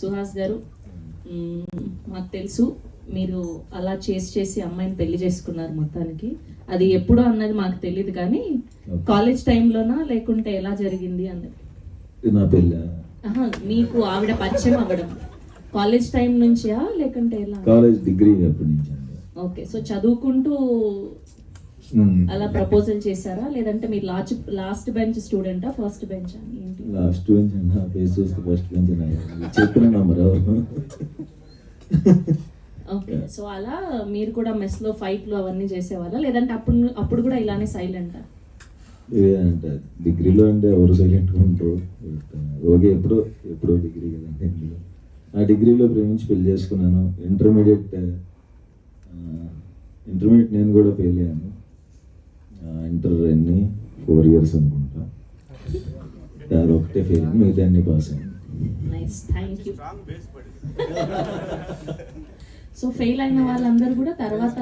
సుహాస్ గారు. మాకు తెలుసు మీరు అలా చేసి చేసి అమ్మాయిని పెళ్ళి చేసుకున్నారు మొత్తానికి. అది ఎప్పుడో అన్నది మాకు తెలియదు కానీ కాలేజ్ టైంలోనా లేకుంటే ఎలా జరిగింది అన్నది. నా పెళ్ళ? మీకు ఆవిడ పరిచయం అవ్వడం. కాలేజ్ టైం నుంచా లేకుంటే ఎలా? కాలేజ్ డిగ్రీ అప్పటి నుంచి అండి. ఓకే సో చదువుకుంటూ. అలా ప్రపోజల్ చేశారా? లేదంటే మీరు last last bench స్టూడెంటా? First bench? ఏంటి? లాస్ట్ బెంచ్ అండి నా ఫేస్ చూస్తే ఫస్ట్ బెంచ్ చెప్పిన నంబర్ ఓకే సో అలా మీరు కూడా మెస్లో ఫైట్లు అవన్నీ చేసేవాళ్ళా లేదంటే అప్పుడు అప్పుడు కూడా ఇలానే సైలెంట్? అంటే. డిగ్రీలో అంటే ఎవరు సైలెంట్గా ఉంటారు? ఓకే ఎప్పుడో ఎప్పుడో డిగ్రీ కదండి ఆ డిగ్రీలో ప్రేమించి పెళ్ళి చేసుకున్నాను. ఇంటర్మీడియట్ ఇంటర్మీడియట్ నేను కూడా ఫెయిల్ అయ్యాను. అన్ని ఫోర్ ఇయర్స్ అనుకుంటా. దాని ఒకటే ఫెయిల్ మిగతా అన్ని పాస్ అయ్యాను సో ఫెయిల్ అయిన వాళ్ళందరూ కూడా తర్వాత